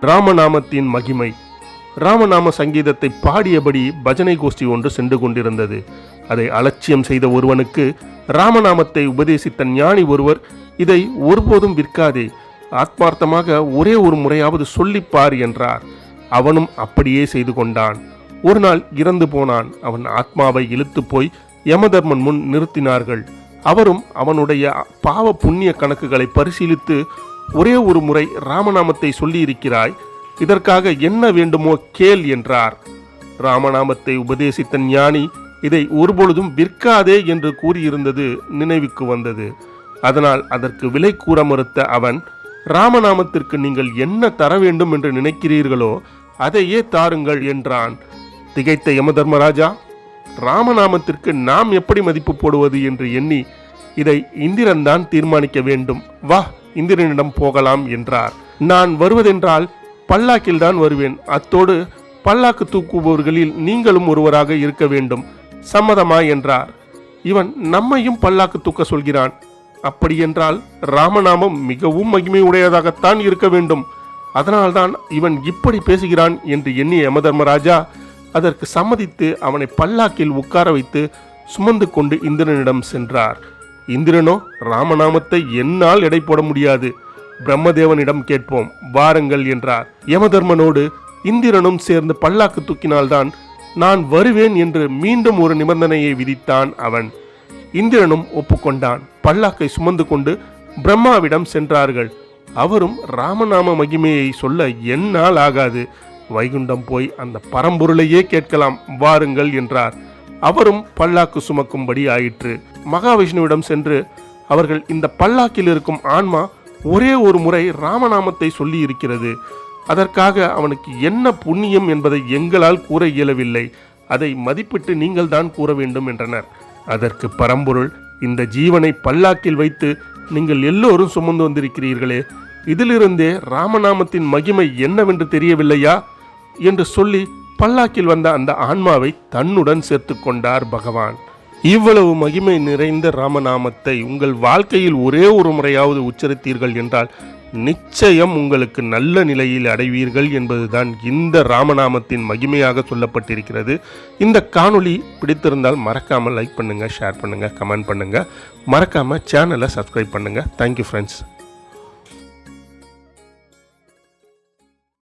ராமநாமத்தின் மகிமை. ராமநாம சங்கீதத்தை பாடியபடி பஜனை கோஷ்டி ஒன்று சென்று கொண்டிருந்தது. அதை அலட்சியம் செய்த ஒருவனுக்கு ராமநாமத்தை உபதேசித்த ஞானி ஒருவர் இதை ஒருபோதும் விற்காதே. ஆத்மார்த்தமாக ஒரே ஒரு முறையாவது சொல்லிப்பார் என்றார். அவனும் அப்படியே செய்து கொண்டான். ஒரு நாள் இறந்து போனான். அவன் ஆத்மாவை இழுத்து போய் யமதர்மன் முன் நிறுத்தினார்கள். அவரும் அவனுடைய பாவ புண்ணிய கணக்குகளை பரிசீலித்து ஒரே ஒரு முறை ராமநாமத்தை சொல்லியிருக்கிறாய். இதற்காக என்ன வேண்டுமோ கேள் என்றார். ராமநாமத்தை உபதேசித்த ஞானி இதை ஒருபொழுதும் விற்காதே என்று கூறியிருந்தது நினைவுக்கு வந்தது. அதனால் அதற்கு விலை கூற மறுத்த அவன் ராமநாமத்திற்கு நீங்கள் என்ன தர வேண்டும் என்று நினைக்கிறீர்களோ அதையே தாருங்கள் என்றான். திகைத்த யமதர்மராஜா ராமநாமத்திற்கு நாம் எப்படி மதிப்பு போடுவது? என்று எண்ணி இதை இந்திரன்தான் தீர்மானிக்க வேண்டும். வா இந்திரனிடம் போகலாம் என்றார். நான் வருவதென்றால் பல்லாக்கில்தான் வருவேன். அத்தோடு பல்லாக்கு தூக்குபவர்களில் நீங்களும் ஒருவராக இருக்க வேண்டும். சம்மதமா? என்றார். இவன் நம்மையும் பல்லாக்கு தூக்க சொல்கிறான். அப்படியென்றால் ராமநாமம் மிகவும் மகிமையுடையதாகத்தான் இருக்க வேண்டும். அதனால்தான் இவன் இப்படி பேசுகிறான் என்று எண்ணிய யமதர்மராஜா அதற்கு சம்மதித்து அவனை பல்லாக்கில் உட்கார வைத்து சுமந்து கொண்டு இந்திரனிடம் சென்றார். இந்திரனோ ராமநாமத்தை என்னால் எடை போட முடியாது. பிரம்மதேவனிடம் கேட்போம் வாருங்கள் என்றார். யமதர்மனோடு இந்திரனும் சேர்ந்து பல்லாக்கு தூக்கினால்தான் நான் வருவேன் என்று மீண்டும் ஒரு நிபந்தனையை விதித்தான் அவன். இந்திரனும் ஒப்புக்கொண்டான். பல்லாக்கை சுமந்து கொண்டு பிரம்மாவிடம் சென்றார்கள். அவரும் ராமநாம மகிமையை சொல்ல என்னால் ஆகாது. வைகுண்டம் போய் அந்த பரம்பொருளையே கேட்கலாம் வாருங்கள் என்றார். அவரும் பல்லாக்கு சுமக்கும்படி ஆயிற்று. மகாவிஷ்ணுவிடம் சென்று அவர்கள் இந்த பல்லாக்கில் இருக்கும் ஆன்மா ஒரே ஒரு முறை ராமநாமத்தை சொல்லி இருக்கிறது அதற்காக அவனுக்கு என்ன புண்ணியம் என்பதை எங்களால் கூற இயலவில்லை. அதை மதிப்பிட்டு நீங்கள் தான் கூற வேண்டும் என்றனர். அதற்கு பரம்பொருள் இந்த ஜீவனை பல்லாக்கில் வைத்து நீங்கள் எல்லோரும் சுமந்து வந்திருக்கிறீர்களே இதிலிருந்தே ராமநாமத்தின் மகிமை என்னவென்று தெரியவில்லையா? என்று சொல்லி பல்லாக்கில் வந்த அந்த ஆன்மாவை தன்னுடன் சேர்த்து கொண்டார் பகவான். இவ்வளவு மகிமை நிறைந்த ராமநாமத்தை உங்கள் வாழ்க்கையில் ஒரே ஒரு முறையாவது உச்சரித்தீர்கள் என்றால் நிச்சயம் உங்களுக்கு நல்ல நிலையில் அடைவீர்கள் என்பதுதான் இந்த ராமநாமத்தின் மகிமையாக சொல்லப்பட்டிருக்கிறது. இந்த காணொளி பிடித்திருந்தால் மறக்காமல் லைக் பண்ணுங்கள் ஷேர் பண்ணுங்கள் கமெண்ட் பண்ணுங்கள் மறக்காமல் சேனலை சப்ஸ்கிரைப் பண்ணுங்க. Thank you friends